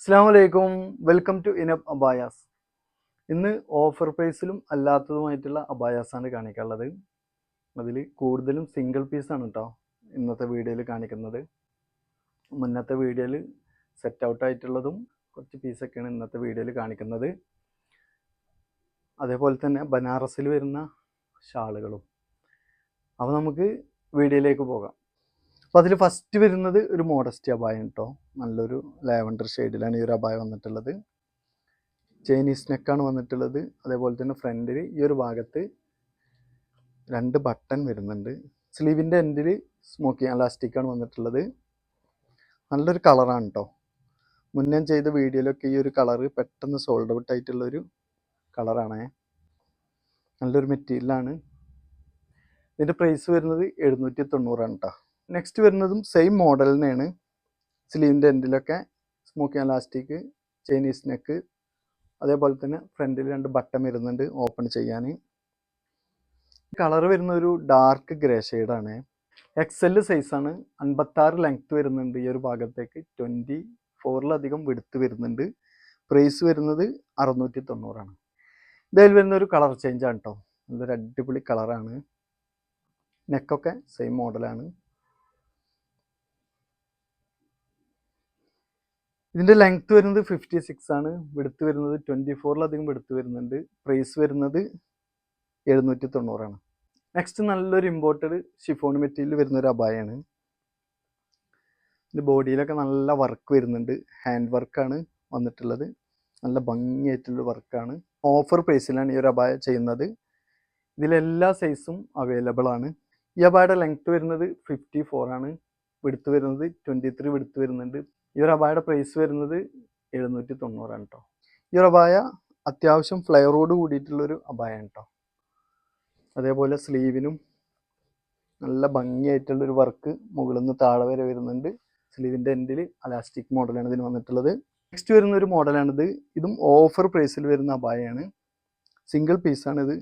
അസ്സാം വലൈക്കും welcome to ഇനബ് അബായാസ് ഇന്ന് ഓഫർ പ്രൈസിലും അല്ലാത്തതുമായിട്ടുള്ള അബായാസാണ് കാണിക്കാനുള്ളത്. അതിൽ കൂടുതലും സിംഗിൾ പീസാണ് കേട്ടോ ഇന്നത്തെ വീഡിയോയിൽ കാണിക്കുന്നത്. മുന്നത്തെ വീഡിയോയിൽ സെറ്റ് ഔട്ട് ആയിട്ടുള്ളതും കുറച്ച് പീസൊക്കെയാണ് ഇന്നത്തെ വീഡിയോയിൽ കാണിക്കുന്നത്. അതേപോലെ തന്നെ ബനാറസിൽ വരുന്ന ഷാളുകളും. അപ്പോൾ നമുക്ക് വീഡിയോയിലേക്ക് പോകാം. അപ്പോൾ അതിൽ ഫസ്റ്റ് വരുന്നത് ഒരു മോഡസ്റ്റ് അബായം കേട്ടോ നല്ലൊരു ലാവൻഡർ ഷെയ്ഡിലാണ് ഈ ഒരു അബായം വന്നിട്ടുള്ളത്. ചൈനീസ് നെക്കാണ് വന്നിട്ടുള്ളത്. അതേപോലെ തന്നെ ഫ്രണ്ടിൽ ഈ ഒരു ഭാഗത്ത് രണ്ട് ബട്ടൺ വരുന്നുണ്ട്. സ്ലീവിന്റെ എൻഡിൽ സ്മോക്കിംഗ് അലാസ്റ്റിക്കാണ് വന്നിട്ടുള്ളത്. നല്ലൊരു കളറാണ് കേട്ടോ മുന്നേ ചെയ്ത വീഡിയോയിലൊക്കെ ഈ ഒരു കളറ് പെട്ടെന്ന് സോൾഡ് ഔട്ട് ആയിട്ടുള്ളൊരു കളറാണേ നല്ലൊരു മെറ്റീരിയലാണ് ഇതിന്റെ പ്രൈസ് വരുന്നത് എഴുന്നൂറ്റി തൊണ്ണൂറാണ് കേട്ടോ നെക്സ്റ്റ് വരുന്നതും സെയിം മോഡൽ തന്നെയാണ് സ്ലീവിന്റെ എൻഡിലൊക്കെ സ്മോക്കിംഗ് അലാസ്റ്റിക് ചൈനീസ് നെക്ക് അതേപോലെ തന്നെ ഫ്രണ്ടിൽ രണ്ട് ബട്ടൺ വരുന്നുണ്ട് ഓപ്പൺ ചെയ്യാൻ. കളർ വരുന്ന ഒരു ഡാർക്ക് ഗ്രേ ഷെയ്ഡാണ് എക്സൽ സൈസാണ് അൻപത്താറ് ലെങ്ത് വരുന്നുണ്ട് ഈ ഒരു ഭാഗത്തേക്ക്. ട്വന്റി ഫോറിലധികം വെടുത്ത് വരുന്നുണ്ട്. പ്രൈസ് വരുന്നത് അറുന്നൂറ്റി തൊണ്ണൂറാണ് ഇതിൽ വരുന്ന ഒരു കളർ ചേഞ്ചാണ് കേട്ടോ നല്ലൊരു അടിപൊളി കളറാണ് നെക്കൊക്കെ സെയിം മോഡലാണ് ഇതിന്റെ ലെങ്ത് വരുന്നത് ഫിഫ്റ്റി സിക്സ് ആണ്. വെടുത്ത് വരുന്നത് ട്വന്റി ഫോറിലധികം വെടുത്ത് വരുന്നുണ്ട്. പ്രൈസ് വരുന്നത് എഴുന്നൂറ്റി തൊണ്ണൂറാണ് നെക്സ്റ്റ് നല്ലൊരു ഇമ്പോർട്ടഡ് ഷിഫോൺ മെറ്റീരിയൽ വരുന്ന ഒരു അബായാണ് ഇതിന്റെ ബോഡിയിലൊക്കെ നല്ല വർക്ക് വരുന്നുണ്ട്. ഹാൻഡ് വർക്കാണ് വന്നിട്ടുള്ളത്. നല്ല ഭംഗിയായിട്ടുള്ള വർക്കാണ് ഓഫർ പ്രൈസിലാണ് ഈ ഒരു അബായ ചെയ്യുന്നത്. ഇതിലെല്ലാ സൈസും അവൈലബിൾ ആണ്. ഈ അബായയുടെ ലെങ്ത് വരുന്നത് ഫിഫ്റ്റി ഫോർ ആണ്. വെടുത്ത് വരുന്നത് ട്വന്റി ത്രീ വെടുത്ത് വരുന്നുണ്ട്. ഈ ഒരു അബായയുടെ പ്രൈസ് വരുന്നത് എഴുന്നൂറ്റി തൊണ്ണൂറാണ് കേട്ടോ ഈ ഒരു അബായ അത്യാവശ്യം ഫ്ലെയറോട് കൂടിയിട്ടുള്ളൊരു അബായാണ് കേട്ടോ അതേപോലെ സ്ലീവിനും നല്ല ഭംഗിയായിട്ടുള്ളൊരു വർക്ക് മുകളിൽ നിന്ന് താഴെ വരെ വരുന്നുണ്ട്. സ്ലീവിന്റെ എൻഡിൽ അലാസ്റ്റിക് മോഡലാണ് ഇതിന് വന്നിട്ടുള്ളത്. നെക്സ്റ്റ് വരുന്ന ഒരു മോഡലാണിത് ഇതും ഓഫർ പ്രൈസിൽ വരുന്ന അബായയാണ് സിംഗിൾ പീസാണ് ഇത്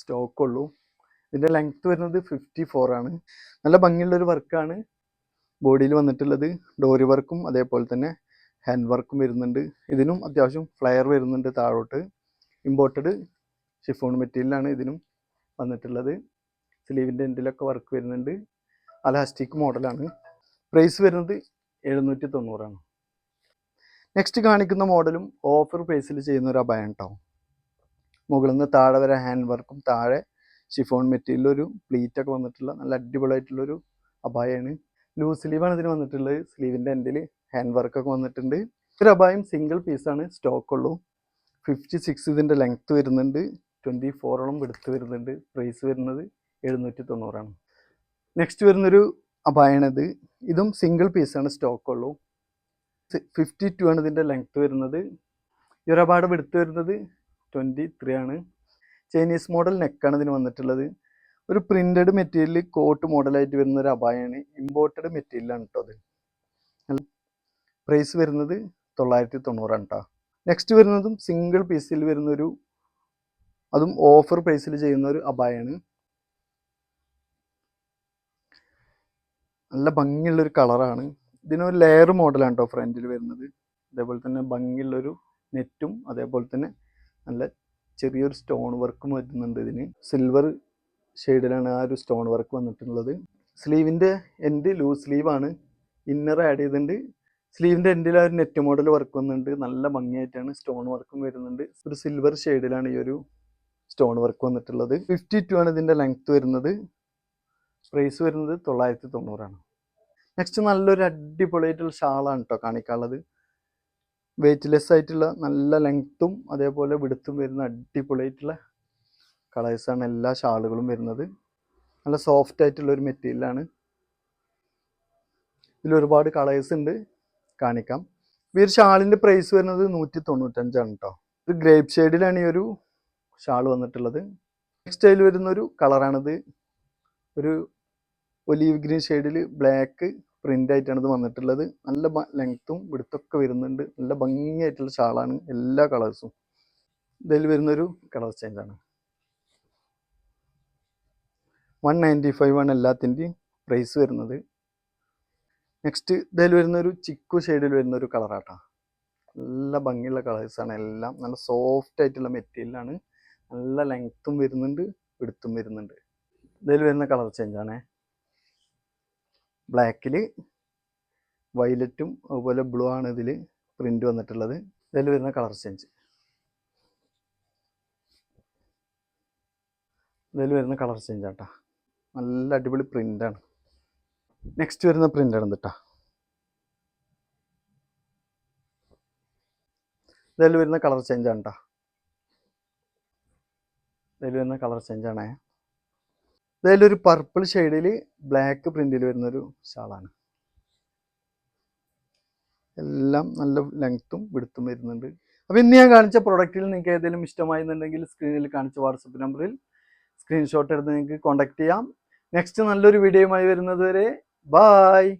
സ്റ്റോക്ക് ഉള്ളൂ. ഇതിന്റെ ലെങ്ത് വരുന്നത് ഫിഫ്റ്റി ഫോർ ആണ്. നല്ല ഭംഗിയുള്ളൊരു വർക്കാണ് ബോഡിയിൽ വന്നിട്ടുള്ളത് ഡോറി വർക്കും അതേപോലെ തന്നെ ഹാൻഡ് വർക്കും വരുന്നുണ്ട്. ഇതിനും അത്യാവശ്യം ഫ്ലയർ വരുന്നുണ്ട് താഴോട്ട്. ഇമ്പോർട്ടഡ് ഷിഫോൺ മെറ്റീരിയലാണ് ഇതിനും വന്നിട്ടുള്ളത്. സ്ലീവിന്റെ എൻഡിലൊക്കെ വർക്ക് വരുന്നുണ്ട്. അലാസ്റ്റിക് മോഡലാണ് പ്രൈസ് വരുന്നത് എഴുന്നൂറ്റി തൊണ്ണൂറാണ് നെക്സ്റ്റ് കാണിക്കുന്ന മോഡലും ഓഫർ പ്രൈസിൽ ചെയ്യുന്ന ഒരു അഭയം ഉണ്ടാവും മുകളിൽ നിന്ന് താഴെ വരെ ഹാൻഡ് വർക്കും താഴെ ഷിഫോൺ മെറ്റീരിയലൊരു പ്ലീറ്റൊക്കെ വന്നിട്ടുള്ള നല്ല അടിപൊളിയായിട്ടുള്ളൊരു അബായാണ് ലൂസ് സ്ലീവാണ് ഇതിന് വന്നിട്ടുള്ളത്. സ്ലീവിന്റെ എൻഡിൽ ഹാൻഡ് വർക്കൊക്കെ വന്നിട്ടുണ്ട്. ഒരു അബായം സിംഗിൾ പീസാണ് സ്റ്റോക്ക് ഉള്ളൂ. ഫിഫ്റ്റി സിക്സ് ഇതിന്റെ ലെങ്ത്ത് വരുന്നുണ്ട്. ട്വന്റി ഫോറോളം എടുത്ത് വരുന്നുണ്ട്. പ്രൈസ് വരുന്നത് എഴുന്നൂറ്റി തൊണ്ണൂറാണ് നെക്സ്റ്റ് വരുന്നൊരു അബായണത് ഇതും. സിംഗിൾ പീസാണ് സ്റ്റോക്ക് ഉള്ളൂ. ഫിഫ്റ്റി ടു ആണ് ഇതിന്റെ ലെങ്ത്ത് വരുന്നത്. ഈ ഒരു അപാടം എടുത്ത് വരുന്നത് ട്വന്റി ത്രീ ആണ് ചൈനീസ് മോഡൽ നെക്കാണ് ഇതിന് വന്നിട്ടുള്ളത്. ഒരു പ്രിന്റഡ് മെറ്റീരിയൽ കോട്ട് മോഡലായിട്ട് വരുന്ന ഒരു അബായാണ് ഇമ്പോർട്ടഡ് മെറ്റീരിയലാണ് കേട്ടോ അത്. പ്രൈസ് വരുന്നത് തൊള്ളായിരത്തി തൊണ്ണൂറാണ് കേട്ടോ നെക്സ്റ്റ് വരുന്നതും സിംഗിൾ പീസിൽ വരുന്നൊരു അതും ഓഫർ പ്രൈസിൽ ചെയ്യുന്ന ഒരു അബായാണ് നല്ല ഭംഗിയുള്ളൊരു കളറാണ് ഇതിനൊരു ലെയർ മോഡലാണ് കേട്ടോ ഫ്രണ്ടിൽ വരുന്നത്. അതേപോലെ തന്നെ ഭംഗിയുള്ളൊരു നെറ്റും അതേപോലെ തന്നെ നല്ല ചെറിയൊരു സ്റ്റോൺ വർക്കും വരുന്നുണ്ട് ഇതിന്. സിൽവർ ഷെയ്ഡിലാണ് ആ ഒരു സ്റ്റോൺ വർക്ക് വന്നിട്ടുള്ളത്. സ്ലീവിന്റെ എൻഡ് ലൂസ് സ്ലീവാണ് ഇന്നർ ആഡ് ചെയ്തിട്ടുണ്ട്. സ്ലീവിന്റെ എൻഡിൽ ആ ഒരു നെറ്റ് മോഡൽ വർക്ക് വന്നിട്ടുണ്ട്. നല്ല ഭംഗിയായിട്ടാണ് സ്റ്റോൺ വർക്കും വരുന്നുണ്ട്. ഒരു സിൽവർ ഷെയ്ഡിലാണ് ഈ ഒരു സ്റ്റോൺ വർക്ക് വന്നിട്ടുള്ളത്. ഫിഫ്റ്റി ടു ആണ് ഇതിന്റെ ലെങ്ത്ത് വരുന്നത്. പ്രൈസ് വരുന്നത് തൊള്ളായിരത്തി തൊണ്ണൂറാണ് നെക്സ്റ്റ് നല്ലൊരു അടിപൊളിയായിട്ടുള്ള ഷാളാണ് കേട്ടോ കാണിക്കാനുള്ളത്. വെയ്റ്റ്ലെസ് ആയിട്ടുള്ള നല്ല ലെങ്ത്തും അതേപോലെ വിടുത്തും വരുന്ന അടിപൊളിയായിട്ടുള്ള കളേഴ്സാണ് എല്ലാ ഷാളുകളും വരുന്നത്. നല്ല സോഫ്റ്റ് ആയിട്ടുള്ള ഒരു മെറ്റീരിയലാണ് ഇതിൽ ഒരുപാട് കളേഴ്സ് ഉണ്ട്. കാണിക്കാം. ഈ ഒരു ഷാളിന്റെ പ്രൈസ് വരുന്നത് നൂറ്റി തൊണ്ണൂറ്റഞ്ചാണ് കേട്ടോ ഒരു ഗ്രേപ്പ് ഷെയ്ഡിലാണ് ഈ ഒരു ഷാൾ വന്നിട്ടുള്ളത്. നെക്സ്റ്റ് അതിൽ വരുന്ന ഒരു കളറാണിത് ഒരു ഒലീവ് ഗ്രീൻ ഷെയ്ഡിൽ ബ്ലാക്ക് പ്രിന്റ് ആയിട്ടാണ് ഇത് വന്നിട്ടുള്ളത്. നല്ല ലെങ്ത്തും വിടുത്തൊക്കെ വരുന്നുണ്ട്. നല്ല ഭംഗിയായിട്ടുള്ള ഷാളാണ് എല്ലാ കളേഴ്സും ഇതിൽ വരുന്നൊരു കളർ ചേഞ്ചാണ് വൺ നയന്റി ഫൈവ് ആണ് എല്ലാത്തിന്റെയും പ്രൈസ് വരുന്നത്. നെക്സ്റ്റ് ഇതിൽ വരുന്ന ഒരു ചിക്കു ഷെയ്ഡിൽ വരുന്ന ഒരു കളറാട്ടാ നല്ല ഭംഗിയുള്ള കളേഴ്സാണ് എല്ലാം. നല്ല സോഫ്റ്റ് ആയിട്ടുള്ള മെറ്റീരിയലാണ് നല്ല ലെങ്ത്തും വരുന്നുണ്ട് എടുത്തും വരുന്നുണ്ട്. ഇതിൽ വരുന്ന കളർ ചേഞ്ച് ആണേ. ബ്ലാക്കിൽ വൈലറ്റും അതുപോലെ ബ്ലൂ ആണ് ഇതിൽ പ്രിന്റ് വന്നിട്ടുള്ളത്. ഇതിൽ വരുന്ന കളർ ചേഞ്ച് ഇതിൽ വരുന്ന കളർ ചേഞ്ച് ആട്ടാ. നല്ല അടിപൊളി പ്രിന്റാണ് നെക്സ്റ്റ് വരുന്ന പ്രിന്റാണ് കേട്ടോ ഇതിൽ വരുന്ന കളർ ചേഞ്ച് ആണ് കേട്ടോ ഇതിൽ വരുന്ന കളർ ചേഞ്ച് ആണേ. ഇതിലൊരു പർപ്പിൾ ഷെയ്ഡിൽ ബ്ലാക്ക് പ്രിന്റിൽ വരുന്നൊരു ഷാളാണ് എല്ലാം നല്ല ലെങ്ത്തും വിടുത്തും വരുന്നുണ്ട്. അപ്പോൾ ഇന്ന് ഞാൻ കാണിച്ച പ്രൊഡക്റ്റിൽ നിങ്ങൾക്ക് ഏതെങ്കിലും ഇഷ്ടമായിരുന്നുണ്ടെങ്കിൽ സ്ക്രീനിൽ കാണിച്ച വാട്സപ്പ് നമ്പറിൽ സ്ക്രീൻഷോട്ട് എടുത്ത് നിങ്ങൾക്ക് കോൺടാക്ട് ചെയ്യാം. നെക്സ്റ്റ് നല്ലൊരു വീഡിയോയുമായി വരുന്നത് വരെ ബായ്